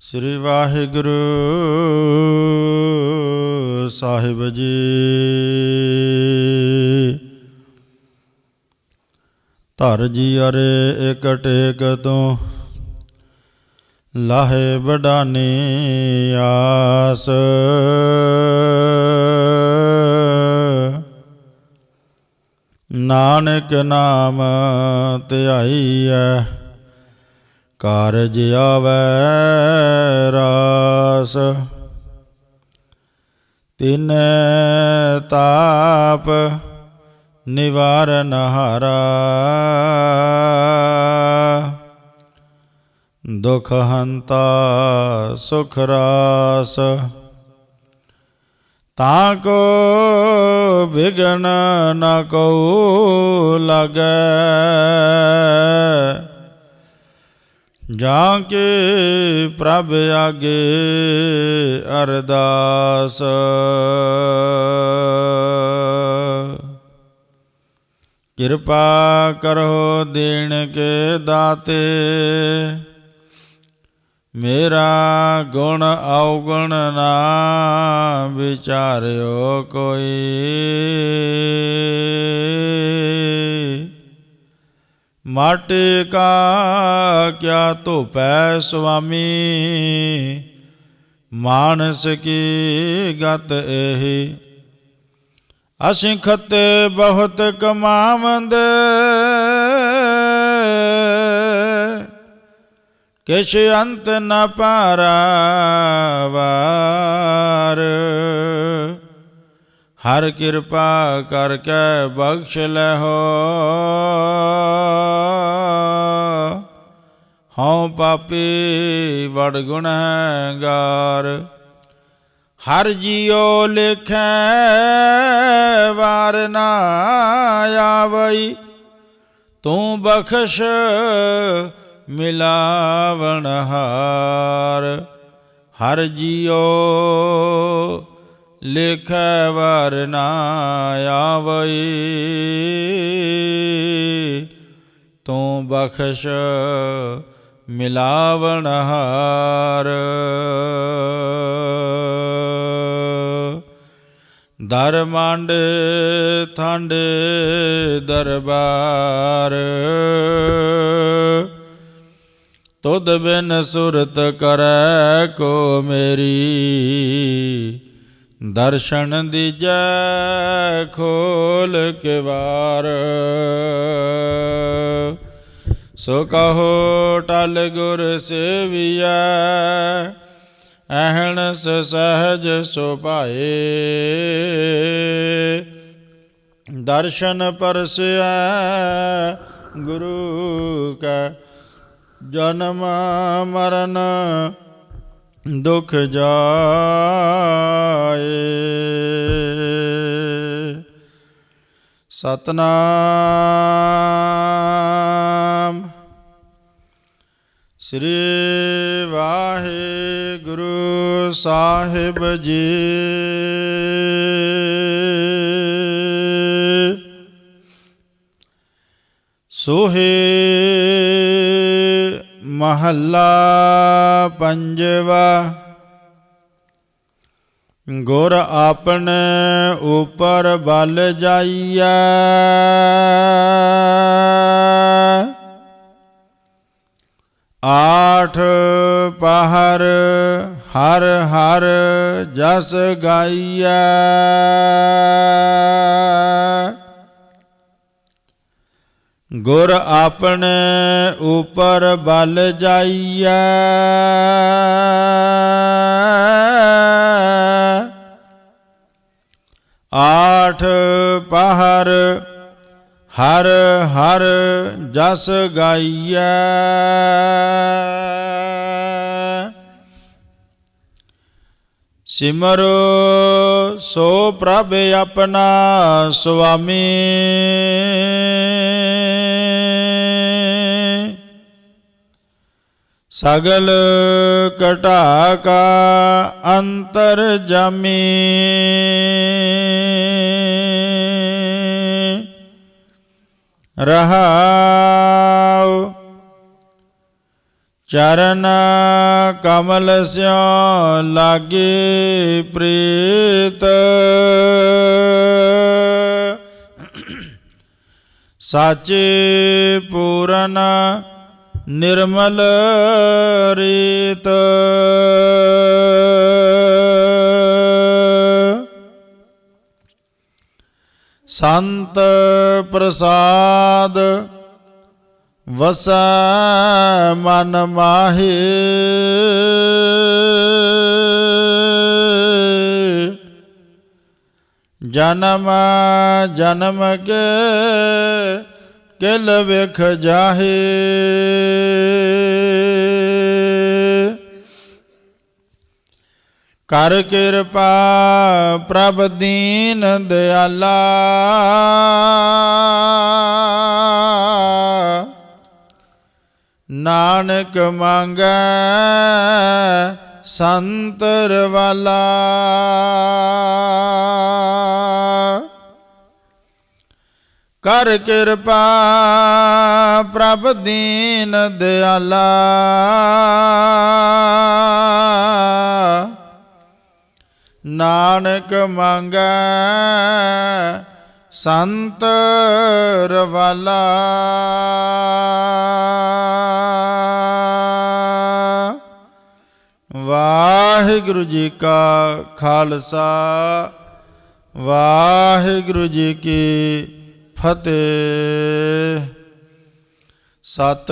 ਸ੍ਰੀ ਵਾਹਿਗੁਰੂ ਸਾਹਿਬ ਜੀ। ਧਰ ਜੀ ਅਰੇ ਇਕ ਟੇਕ ਤੋਂ ਲਾਹੇ ਵਡਾਨੀ ਆਸ। ਨਾਨਕ ਨਾਮ ਧਿਆਈਐ ਕਾਰਜ ਆਵੈ ਰਾਸ। ਤਿਨ ਤਾਪ ਨਿਵਾਰਨ ਹਾਰਾ। ਦੁਖ ਹੰਤਾ ਸੁਖ ਰਾਸ। ਤਾਂ ਕੋ ਵਿਗਨ ਨ ਕਉ ਲਗੈ। ਜਾਂ ਕੇ ਪ੍ਰਭ ਆਗੇ ਅਰਦਾਸ। ਕਿਰਪਾ ਕਰੋ ਦੇਣ ਕੇ ਦਾਤੇ। ਮੇਰਾ ਗੁਣ ਔਗਣ ਨਾ ਵਿਚਾਰਿਓ ਕੋਈ। ਮਾਟੇ ਕਾ ਕਿਆ ਧੋਪੈ ਸੁਆਮੀ, ਮਾਨਸ ਕੀ ਗਤ ਇਹੀ ਅਸੀਂ ਖੱਤੇ ਬਹੁਤ ਕਮਾਵੰਦੇ ਕਿਛ ਅੰਤ ਨ ਪਾਰਾਵਾਰ। ਹਰ ਕਿਰਪਾ ਕਰਕੇ ਬਖਸ਼ ਲਹੋ। ਹਉ ਪਾਪੀ ਵਡ ਗੁਨਹਗਾਰ ਹਰ ਜੀਉ ਲਿਖੈ ਵਾਰ ਨਾ ਆਵਈ। ਤੂੰ ਬਖਸ਼ ਮਿਲਾਵਣ ਹਾਰ ਹਰ ਜੀਓ ਲਿਖੈ ਵਰਨਾ ਆਵਈ। ਤੂੰ ਬਖਸ਼ ਮਿਲਾਵਣ ਹਾਰ। ਦਰ ਮੰਡ ਦਰਬਾਰ। ਤੁਧ ਬਿਨ ਸੁਰਤ ਕਰੈ ਕੋ ਮੇਰੀ। ਦਰਸ਼ਨ ਦੀਜੈ ਖੋਲ ਕੇ ਵਾਰ ਸੋ ਕਹੋ ਟਲ ਗੁਰ ਸੇਵੀਐ, ਅਹਣਸ ਸਹਜ ਸੁਭਾਏ ਦਰਸ਼ਨ ਪਰਸਿਆ ਗੁਰੂ ਕੈ ਜਨਮ ਮਰਨ ਦੁਖ ਜਾਏ। ਸਤਨਾਮ ਸ੍ਰੀ ਵਾਹਿਗੁਰੂ ਸਾਹਿਬ ਜੀ। ਸੋਹੇ ਮਹੱਲਾ ਪੰਜਵਾ। ਗੁਰ ਆਪਣੇ ਉਪਰ ਬਲ ਜਾਈਐ। ਆਠ ਪਹਰ ਹਰ ਹਰ ਜਸ ਗਾਈਐ। ਗੁਰ ਆਪਣੇ ਉਪਰ ਬਲ ਜਾਈਐ। ਆਠ ਪਹਰ ਹਰ ਹਰ ਜਸ ਗਾਈਐ। ਸਿਮਰੋ ਸੋ ਪ੍ਰਭ ਆਪਣਾ ਸੁਆਮੀ। ਸਗਲ ਕਟਾ ਕਾ ਅੰਤਰ ਜਾਮੀ। ਰਹਾਉ ਚਰਨ ਕਮਲ ਸਿਓ ਲਾਗੇ ਪ੍ਰੀਤ। ਸਾਚੇ ਪੂਰਨ ਨਿਰਮਲ ਰੀਤ। ਸੰਤ ਪ੍ਰਸਾਦ ਵਸੈ ਮਨ ਮਾਹੀ। ਜਨਮ ਜਨਮ ਕੇ ਕਿਲ ਵਿਖ ਜਾਹੇ। ਕਰ ਕਿਰਪਾ ਪ੍ਰਭ ਦੀਨ ਦਿਆਲਾ। ਨਾਨਕ ਮੰਗੈ ਸੰਤਰ ਵਾਲਾ। ਕਰ ਕਿਰਪਾ ਪ੍ਰਭ ਦੀਨ ਦਿਆਲਾ। ਨਾਨਕ ਮੰਗੈ ਸੰਤ ਰਵਾਲਾ। ਵਾਹਿਗੁਰੂ ਜੀ ਕਾ ਖਾਲਸਾ, ਵਾਹਿਗੁਰੂ ਜੀ ਕੀ ਫਤਿਹ। ਸਤ